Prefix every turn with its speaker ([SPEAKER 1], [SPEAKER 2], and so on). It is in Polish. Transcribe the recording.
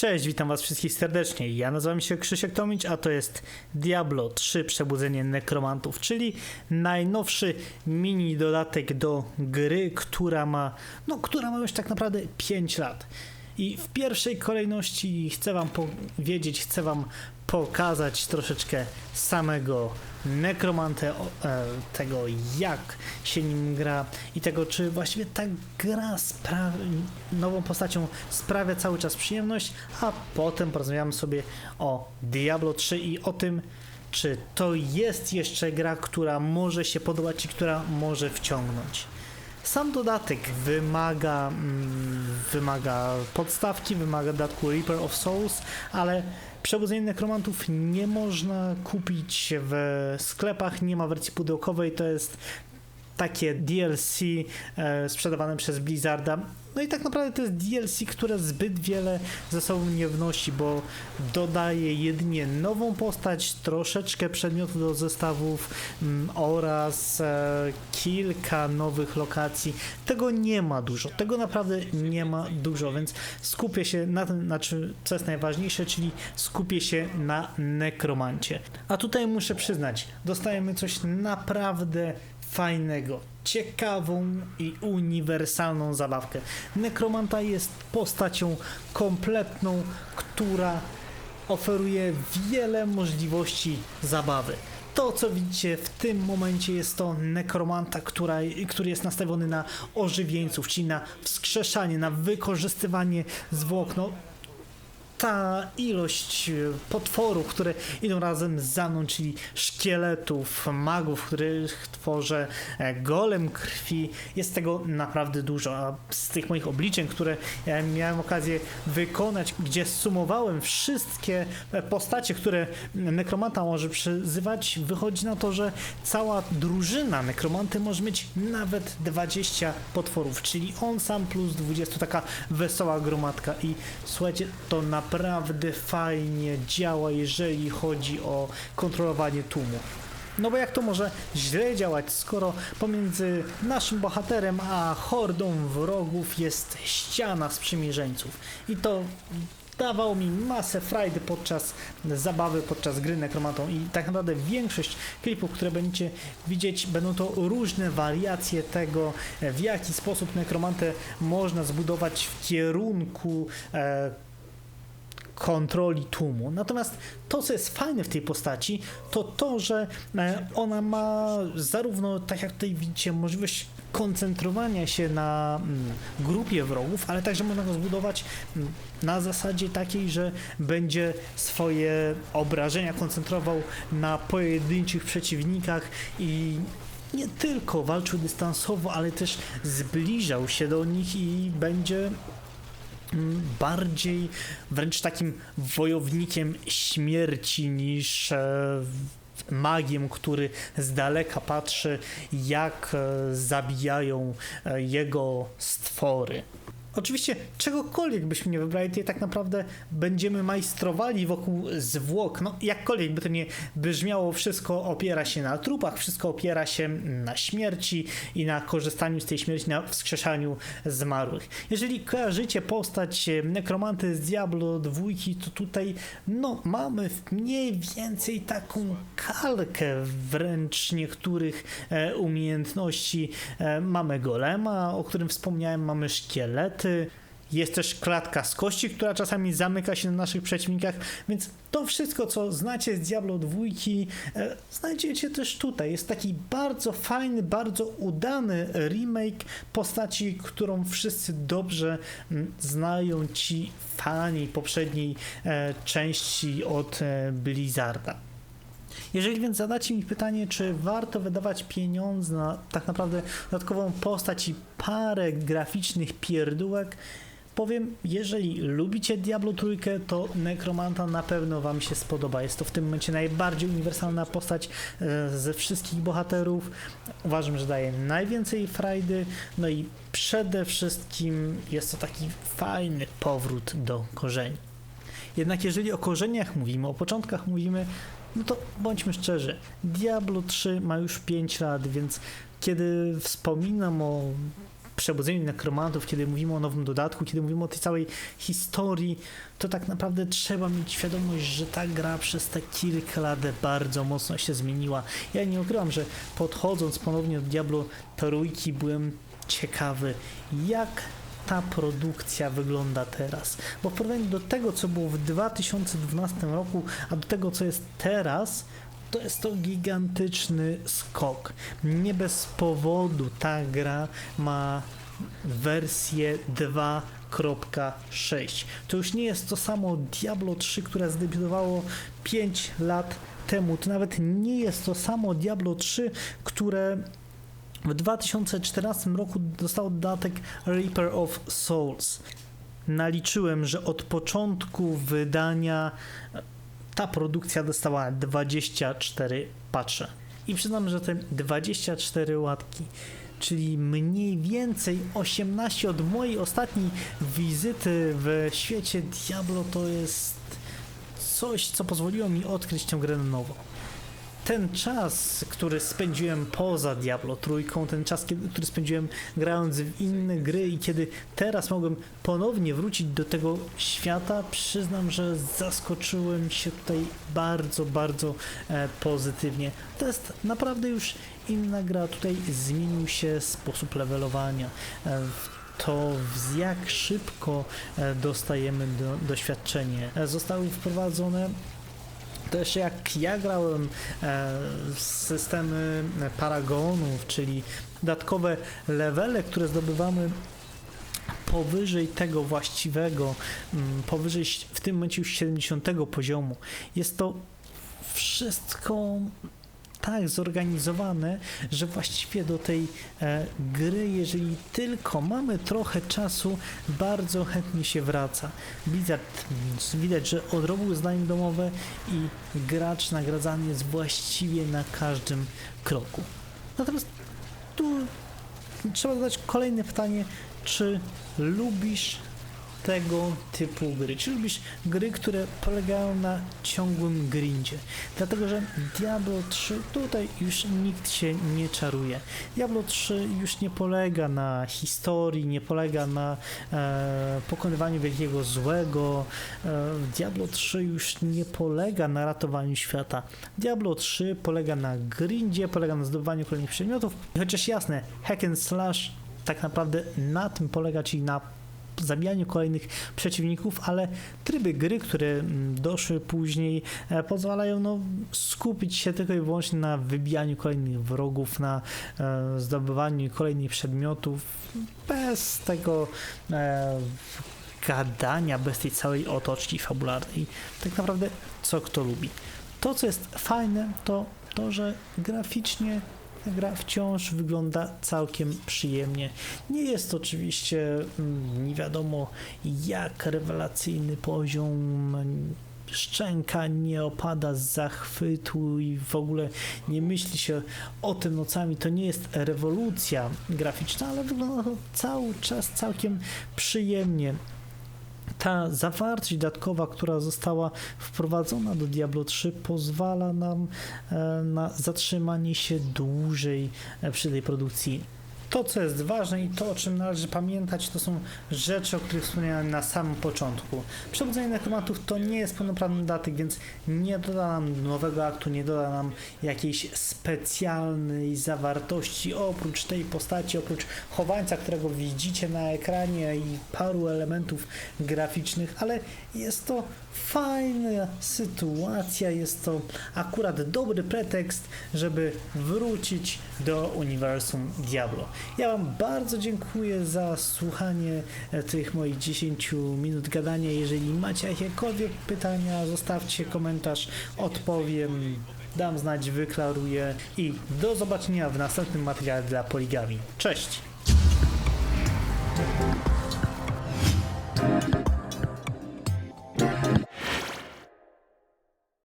[SPEAKER 1] Cześć, witam was wszystkich serdecznie. Ja nazywam się Krzysiek Tomicz, a to jest Diablo 3 Przebudzenie Nekromantów, czyli najnowszy mini dodatek do gry, która ma, no, która ma już tak naprawdę 5 lat. I w pierwszej kolejności chcę wam powiedzieć, chcę wam pokazać troszeczkę samego nekromantę, e, tego jak się nim gra i tego czy właściwie ta gra nową postacią sprawia cały czas przyjemność, a potem porozmawiamy sobie o Diablo 3 i o tym, czy to jest jeszcze gra, która może się podobać i która może wciągnąć. Sam dodatek wymaga, mm, wymaga podstawki, wymaga dodatku Reaper of Souls, ale Przebudzenie Nekromantów nie można kupić w sklepach, nie ma wersji pudełkowej, to jest takie DLC e, sprzedawane przez Blizzarda. No i tak naprawdę to jest DLC, które zbyt wiele ze sobą nie wnosi, bo dodaje jedynie nową postać, troszeczkę przedmiotów do zestawów mm, oraz e, kilka nowych lokacji. Tego nie ma dużo, tego naprawdę nie ma dużo, więc skupię się na tym, znaczy co jest najważniejsze, czyli skupię się na nekromancie. A tutaj muszę przyznać, dostajemy coś naprawdę fajnego, ciekawą i uniwersalną zabawkę. Nekromanta jest postacią kompletną, która oferuje wiele możliwości zabawy. To, co widzicie w tym momencie, jest to nekromanta, która, który jest nastawiony na ożywieńców, czyli na wskrzeszanie, na wykorzystywanie zwłok. No, ta ilość e, potworów, które idą razem z mną, czyli szkieletów, magów, których tworzę, e, golem krwi, jest tego naprawdę dużo. A z tych moich obliczeń, które ja miałem okazję wykonać, gdzie sumowałem wszystkie e, postacie, które nekromanta może przyzywać, wychodzi na to, że cała drużyna nekromanty może mieć nawet 20 potworów, czyli on sam plus 20, taka wesoła gromadka. I słuchajcie, to naprawdę fajnie działa, jeżeli chodzi o kontrolowanie tłumu. No bo jak to może źle działać, skoro pomiędzy naszym bohaterem a hordą wrogów jest ściana sprzymierzeńców. I to dawało mi masę frajdy podczas zabawy, podczas gry nekromantą i tak naprawdę większość klipów, które będziecie widzieć, będą to różne wariacje tego, w jaki sposób nekromantę można zbudować w kierunku e, kontroli tłumu. Natomiast to, co jest fajne w tej postaci, to to, że e, ona ma zarówno, tak jak tutaj widzicie, możliwość koncentrowania się na mm, grupie wrogów, ale także można go zbudować mm, na zasadzie takiej, że będzie swoje obrażenia koncentrował na pojedynczych przeciwnikach i nie tylko walczył dystansowo, ale też zbliżał się do nich i będzie bardziej wręcz takim wojownikiem śmierci niż e, magiem, który z daleka patrzy, jak e, zabijają e, jego stwory. Oczywiście, czegokolwiek byśmy nie wybrali, to tak naprawdę będziemy majstrowali wokół zwłok. No, jakkolwiek by to nie brzmiało, wszystko opiera się na trupach, wszystko opiera się na śmierci i na korzystaniu z tej śmierci, na wskrzeszaniu zmarłych. Jeżeli kojarzycie postać e, nekromanty z Diablo 2, to tutaj no, mamy mniej więcej taką kalkę wręcz niektórych e, umiejętności. E, mamy golema, o którym wspomniałem, mamy jest też klatka z kości, która czasami zamyka się na naszych przeciwnikach, więc to wszystko, co znacie z Diablo 2, e, znajdziecie też tutaj. Jest taki bardzo fajny, bardzo udany remake postaci, którą wszyscy dobrze mm, znają ci fani poprzedniej e, części od e, Blizzarda. Jeżeli więc zadacie mi pytanie, czy warto wydawać pieniądze na tak naprawdę dodatkową postać i parę graficznych pierdółek, powiem, jeżeli lubicie Diablo trójkę, to Necromanta na pewno wam się spodoba. Jest to w tym momencie najbardziej uniwersalna postać e, ze wszystkich bohaterów. Uważam, że daje najwięcej frajdy, no i przede wszystkim jest to taki fajny powrót do korzeni. Jednak jeżeli o korzeniach mówimy, o początkach mówimy, no to bądźmy szczerzy, Diablo 3 ma już 5 lat, więc kiedy wspominam o przebudzeniu nekromantów, kiedy mówimy o nowym dodatku, kiedy mówimy o tej całej historii, to tak naprawdę trzeba mieć świadomość, że ta gra przez te kilka lat bardzo mocno się zmieniła. Ja nie ukrywam, że podchodząc ponownie do Diablo trójki byłem ciekawy, jak ta produkcja wygląda teraz. Bo w porównaniu do tego, co było w 2012 roku, a do tego, co jest teraz, to jest to gigantyczny skok. Nie bez powodu ta gra ma wersję 2.6. To już nie jest to samo Diablo 3, które zdebiutowało 5 lat temu. To nawet nie jest to samo Diablo 3, które w 2014 roku dostał dodatek Reaper of Souls. Naliczyłem, że od początku wydania ta produkcja dostała 24 patche. I przyznam, że te 24 łatki, czyli mniej więcej 18 od mojej ostatniej wizyty w świecie Diablo, to jest coś, co pozwoliło mi odkryć tę grę na nowo ten czas, który spędziłem poza Diablo trójką, ten czas, kiedy, który spędziłem grając w inne gry i kiedy teraz mogłem ponownie wrócić do tego świata, przyznam, że zaskoczyłem się tutaj bardzo, bardzo e, pozytywnie. To jest naprawdę już inna gra. Tutaj zmienił się sposób levelowania. E, to jak szybko e, dostajemy do, doświadczenie. E, Zostały wprowadzone też jak ja grałem e, systemy paragonów, czyli dodatkowe levele, które zdobywamy powyżej tego właściwego, mm, powyżej w tym momencie już 70 poziomu. Jest to wszystko tak zorganizowane, że właściwie do tej e, gry, jeżeli tylko mamy trochę czasu, bardzo chętnie się wraca. Blizzard widać, że odrobił zdanie domowe i gracz nagradzany jest właściwie na każdym kroku. Natomiast tu trzeba zadać kolejne pytanie, czy lubisz tego typu gry. Czy lubisz gry, które polegają na ciągłym grindzie? Dlatego, że Diablo 3 tutaj już nikt się nie czaruje. Diablo 3 już nie polega na historii, nie polega na e, pokonywaniu wielkiego złego. E, Diablo 3 już nie polega na ratowaniu świata. Diablo 3 polega na grindzie, polega na zdobywaniu kolejnych przedmiotów. I chociaż jasne, hack and slash tak naprawdę na tym polega, czyli na zabijaniu kolejnych przeciwników, ale tryby gry, które mm, doszły później, e, pozwalają no, skupić się tylko i wyłącznie na wybijaniu kolejnych wrogów, na e, zdobywaniu kolejnych przedmiotów, bez tego e, gadania, bez tej całej otoczki fabularnej. Tak naprawdę co kto lubi. To, co jest fajne, to to, że graficznie ta gra wciąż wygląda całkiem przyjemnie. Nie jest to oczywiście mm, nie wiadomo jak rewelacyjny poziom. Szczęka nie opada z zachwytu i w ogóle nie myśli się o tym nocami. To nie jest rewolucja graficzna, ale wygląda to cały czas całkiem przyjemnie ta zawartość dodatkowa, która została wprowadzona do Diablo 3, pozwala nam e, na zatrzymanie się dłużej e, przy tej produkcji. To, co jest ważne i to, o czym należy pamiętać, to są rzeczy, o których wspomniałem na samym początku. Przebudzenie nekromantów to nie jest pełnoprawny dodatek, więc nie doda nam nowego aktu, nie doda nam jakiejś specjalnej zawartości oprócz tej postaci, oprócz chowańca, którego widzicie na ekranie i paru elementów graficznych, ale jest to fajna sytuacja, jest to akurat dobry pretekst, żeby wrócić do uniwersum Diablo. Ja Wam bardzo dziękuję za słuchanie e, tych moich 10 minut gadania. Jeżeli macie jakiekolwiek pytania, zostawcie komentarz, odpowiem, dam znać, wyklaruję i do zobaczenia w następnym materiale dla Poligami. Cześć!